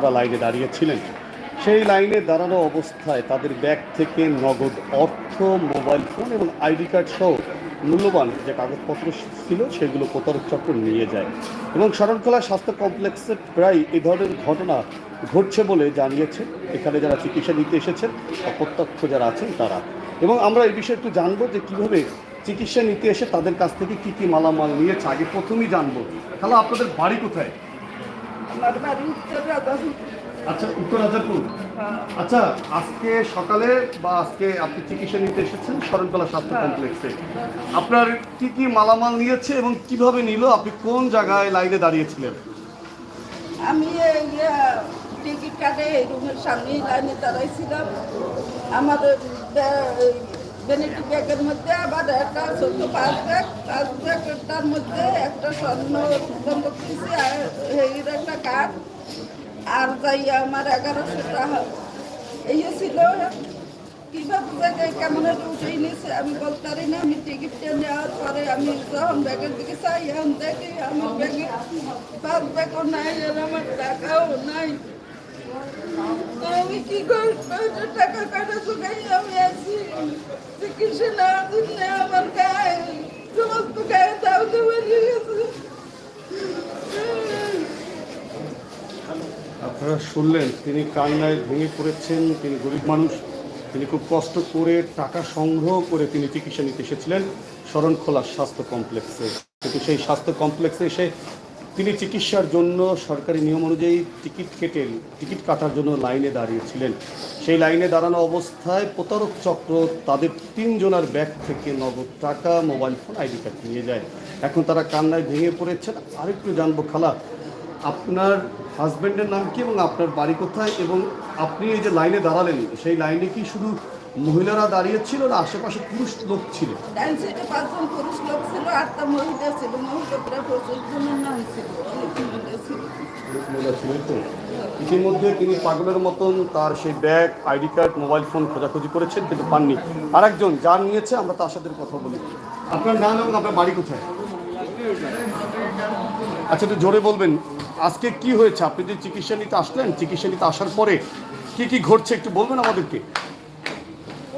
তারা লাইনে দাঁড়িয়েছিলেন সেই লাইনে দাঁড়ানো অবস্থায় তাদের ব্যাগ থেকে নগদ অর্থ, মোবাইল ফোন এবং আইডি কার্ড সহ মূল্যবান যে কাগজপত্র ছিল সেগুলো প্রতারক চক্র নিয়ে যায় এবং শরণখোলা স্বাস্থ্য কমপ্লেক্সে প্রায় এ ধরনের ঘটনা ঘটছে বলে জানিয়েছে। এখানে যারা চিকিৎসা নিতে এসেছেন প্রত্যক্ষ যারা আছেন তারা। এবং আমরা এই বিষয়ে একটু জানব যে কীভাবে চিকিৎসা নিতে এসে তাদের কাছ থেকে কী কী মালামাল নিয়েছে, আগে প্রথমেই জানব। তাহলে আপনাদের বাড়ি কোথায়? আমার বাড়ি উত্তর রাধাপুর আচ্ছা উত্তর রাজাপুর আচ্ছা আজকে সকালে বা আজকে আপনি চিকিৎসা নিতে এসেছেন শরণকলা স্বাস্থ্য কমপ্লেক্সে। আপনার কি কি মালামাল নিয়েছে এবং কীভাবে নিল? আপনি কোন জায়গায় লাইনে দাঁড়িয়েছিলেন? আমি এই টিকিট কাটে রুমের সামনেই লাইনে দাঁড়াইছিলাম। আমার বেনেটি ব্যাগের মধ্যে, আবার একটা ছোট্ট পাঁচ ব্যাগ, পাঁচ ব্যাগটার মধ্যে একটা স্বর্ণ বন্ধক দিয়েছি আর এর একটা কার্ড আর যাই আমার এগারোশো টাকা এই ছিল। কীভাবে থেকে কেমন একটু উঠেই নিয়েছে আমি বলতে পারি না। আমি টিকিটটা নেওয়ার পরে আমি যখন ব্যাগের দিকে চাই, এখন দেখি আমার ব্যাগে পাঁচ ব্যাগও নাই, আর আমার টাকাও নাই। আপনারা শুনলেন, তিনি কান্নায় ভেঙে পড়েছেন, তিনি গরিব মানুষ, তিনি খুব কষ্ট করে টাকা সংগ্রহ করে তিনি চিকিৎসা নিতে এসেছিলেন। শরণখোলা স্বাস্থ্য কমপ্লেক্সে। কিন্তু সেই স্বাস্থ্য কমপ্লেক্সে এসে তিনি চিকিৎসার জন্য সরকারি নিয়ম অনুযায়ী টিকিট কেটে, টিকিট কাটার জন্য লাইনে দাঁড়িয়েছিলেন। সেই লাইনে দাঁড়ানো অবস্থায় প্রতারক চক্র তাদের তিনজনের ব্যাগ থেকে নগদ টাকা, মোবাইল ফোন, আইডি কার্ড নিয়ে যায়। এখন তারা কান্নায় ভেঙে পড়েছেন। আরেকটু জানব, খালা, আপনার হাজবেন্ডের নাম কি এবং আপনার বাড়ি কোথায়? এবং আপনি এই যে লাইনে দাঁড়ালেন, সেই লাইনে কি শুধু মহিলারা দাঁড়িয়েছিল না আশেপাশে পুরুষ লোক ছিল। ডান সাইডে পাঁচজন পুরুষ লোক ছিল আটটা মহিলা ছিল মহিলারা প্রচুর জনের নাম অনেক মহিলা ছিল। মহিলা ছিলেন তো? ইতিমধ্যে তিনি পাগলের মতন তার সেই bag ID card mobile phone খোঁজাখুঁজি করেছেন কিন্তু পাননি। আরেকজন যার নিয়েছে আমরা তার সাথে কথা বলি। আপনার নাম এবং আপনার বাড়ি কোথায়? আচ্ছা একটু জোরে বলবেন আজকে কি হয়েছে? আপনি যে চিকিৎসা নিতে আসলেন চিকিৎসা নিতে আসার পরে কি কি ঘটছে একটু বলবেন আমাদেরকে?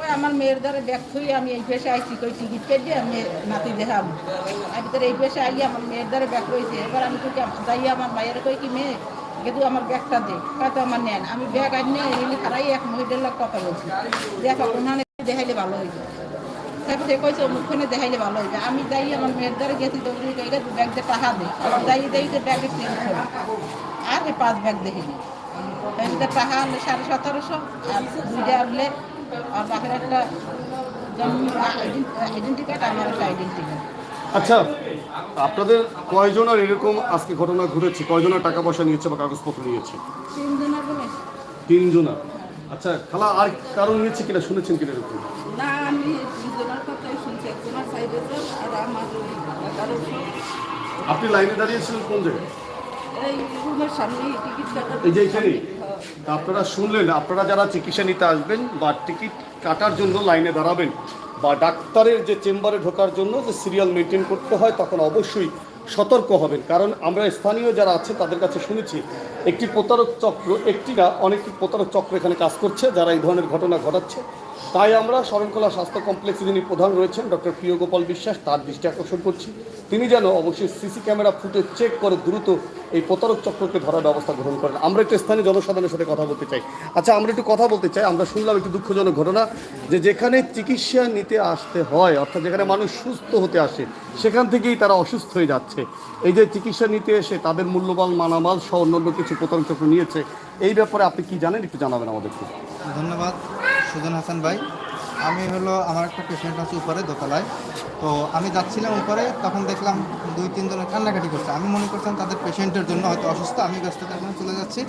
ওই আমার মেয়ের দ্বারা ব্যাগ থুই আমি এই পেশে আইছি, কই টিকিট কেটে আমি নাতি দেখাম। আমি তোর এই পেশে আই আমার মেয়ের দ্বারা ব্যাগ রয়েছে এবার আমি তোকে যাই আমার মায়ের কই কি মেয়ে কিন্তু আমার ব্যাগটা দে হয়তো আমার নেন। আমি ব্যাগ আনি এনে খারাই এক মহিলার কথা বলছি। দেখা ওনানে দেখাইলে ভালো হইবে। তারপরে কইছে মুখখানে দেখাইলে ভালো হইবে। আমি যাই আমার মেয়ের দ্বারা গেছি দৌড়ি কইলে ব্যাগ দিয়ে টাকা দে। যাই দেই যে ব্যাগে তিন ছবি আর পাঁচ ব্যাগ দেখিনি। টাকা আনলে সাড়ে সতেরোশো, আর দুইটা আনলে আর বাকির একটা আইডেন্টি কার্ড আমার একটা আইডেন্টি কার্ড। আচ্ছা আপনাদের কয়জনের এরকম আজকে ঘটনা ঘটেছে? কয়জনের টাকা পয়সা নিয়েছে বা কাগজপত্র নিয়েছে? তিনজনা আচ্ছা খালা আর কারণ নিয়েছে কিনা? শুনেছেন কিনা এরকম? না আমি আপনি লাইনে দাঁড়িয়েছিলেন কোন জায়গায়? এই রুমের সামনে টিকিট কাটা এই যে এখানে আপনারা শুনলেন, আপনারা যারা চিকিৎসা নিতে আসবেন বা টিকিট কাটার জন্য লাইনে দাঁড়াবেন বা ডাক্তারের যে চেম্বারে ঢোকার জন্য যে সিরিয়াল মেনটেন করতে হয়, তখন অবশ্যই সতর্ক হবেন। কারণ আমরা স্থানীয় যারা আছে, তাদের কাছে শুনেছি, একটি প্রতারক চক্র একটি না অনেকটি প্রতারক চক্র এখানে কাজ করছে, যারা এই ধরনের ঘটনা ঘটাচ্ছে। তাই আমরা শরণকলা স্বাস্থ্য কমপ্লেক্সে যিনি প্রধান রয়েছেন, ডক্টর প্রিয় গোপাল বিশ্বাস, তার দৃষ্টি আকর্ষণ করছি। তিনি যেন অবশ্যই সিসি ক্যামেরা ফুটেজ চেক করে দ্রুত এই প্রতারক চক্রকে ধরার ব্যবস্থা গ্রহণ করেন। আমরা একটু স্থানীয় জনসাধারণের সাথে কথা বলতে চাই। আচ্ছা আমরা একটু কথা বলতে চাই। আমরা শুনলাম একটু দুঃখজনক ঘটনা যে যেখানে চিকিৎসা নিতে আসতে হয়, অর্থাৎ যেখানে মানুষ সুস্থ হতে আসে, সেখান থেকেই তারা অসুস্থ হয়ে যাচ্ছে। এই যে চিকিৎসা নিতে এসে তাদের মূল্যবান মানামাল সহ অন্যান্য কিছু প্রতারক চক্র নিয়েছে, এই ব্যাপারে আপনি কি জানেন? একটু জানাবেন আমাদেরকে। ধন্যবাদ, সুজন হাসান ভাই। আমি হলো, আমার একটা পেশেন্ট আছে উপরে, দোতলায়। তো আমি যাচ্ছিলাম উপরে, তখন দেখলাম দুই তিনজনের কান্নাকাটি করছে। আমি মনে করছিলাম তাদের পেশেন্টের জন্য হয়তো অসুস্থ, আমি ব্যস্ততার জন্য চলে যাচ্ছি।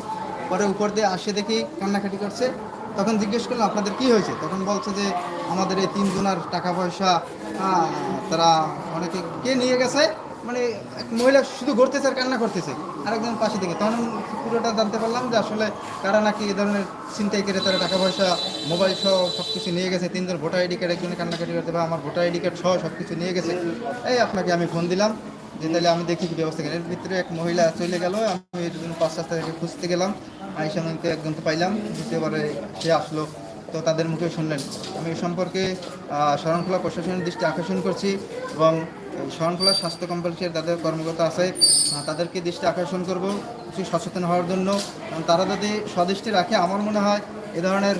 পরে উপর দিয়ে আসে দেখি কান্নাকাটি করছে। তখন জিজ্ঞেস করলাম, আপনাদের কি হয়েছে? তখন বলছে যে, আমাদের এই তিনজনের টাকা পয়সা তারা অনেকে কে নিয়ে গেছে? মানে এক মহিলা শুধু ঘুরতেছে আর কান্না করতেছে। আরেকজন পাশে থেকে তখন পুরোটা জানতে পারলাম যে আসলে কারা নাকি এ ধরনের চিন্তাই করে তারা টাকা পয়সা মোবাইল সহ সব কিছু নিয়ে গেছে। তিনজন ভোটার আইডি কার্ড একজনে কান্নাকাটি করতে বা আমার ভোটার আইডি কার্ড সহ সব কিছু নিয়ে গেছে। এই আপনাকে আমি ফোন দিলাম যে তাহলে আমি দেখি কি ব্যবস্থা করি এর ভিতরে এক মহিলা চলে গেল, আমি এর জন্য পাঁচ রাস্তা থেকে খুঁজতে গেলাম। আইসা আমাকে একজন তো পাইলাম, দ্বিতীয়বারে সে আসলো। তো তাদের মুখে শুনলেন। আমি এ সম্পর্কে শরণখোলা প্রশাসনের দৃষ্টি আকর্ষণ করছি এবং শরণখোলা স্বাস্থ্য কমপ্লেক্সের যাদের কর্মকর্তা আছে তাদেরকে দৃষ্টি আকর্ষণ করব কিছু সচেতন হওয়ার জন্য। তারা যদি স্বদৃষ্টি রাখে আমার মনে হয় এ ধরনের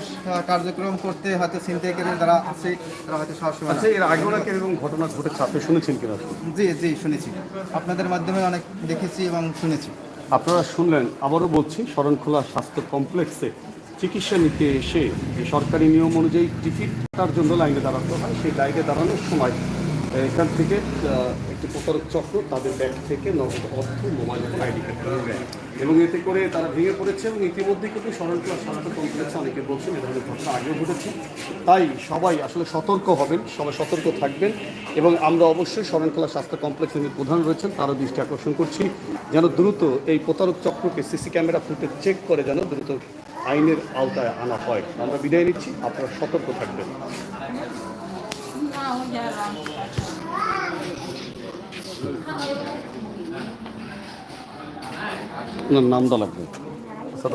কার্যক্রম করতে হয়তো ছিনতাইকারী যারা আছে তারা হয়তো না। আচ্ছা এর আগেও নাকি এরকম ঘটনা ঘটেছে? আপনি শুনেছেন কিনা? জি জি শুনেছি। আপনাদের মাধ্যমে অনেক দেখেছি এবং শুনেছি। আপনারা শুনলেন আবারও বলছি শরণখোলা স্বাস্থ্য কমপ্লেক্সে চিকিৎসা নিতে এসে সরকারি নিয়ম অনুযায়ী টিকিট কাটার জন্য লাইনে দাঁড়াতে হয় সেই লাইনে দাঁড়ানোর সময় এখান থেকে একটি প্রতারক চক্র তাদের ব্যাগ থেকে নগদ অর্থ মোবাইল ফোন আইডি কার্ড এবং এতে করে তারা ভেঙে পড়েছে এবং ইতিমধ্যে কিন্তু শরণখোলা স্বাস্থ্য কমপ্লেক্সে অনেকে বলছেন এ ধরনের ঘটনা আগেও ঘটেছে। তাই সবাই আসলে সতর্ক হবেন, সবাই সতর্ক থাকবেন এবং আমরা অবশ্যই শরণখোলা স্বাস্থ্য কমপ্লেক্সের যিনি প্রধান রয়েছেন, তারও দৃষ্টি আকর্ষণ করছি। যেন দ্রুত এই প্রতারক চক্রকে সিসি ক্যামেরা ফুটে চেক করে যেন দ্রুত আইনের আওতায় আনা হয়। আমরা বিদায় নিচ্ছি, আপনারা সতর্ক থাকবেন। নামটা লাগবে। আচ্ছা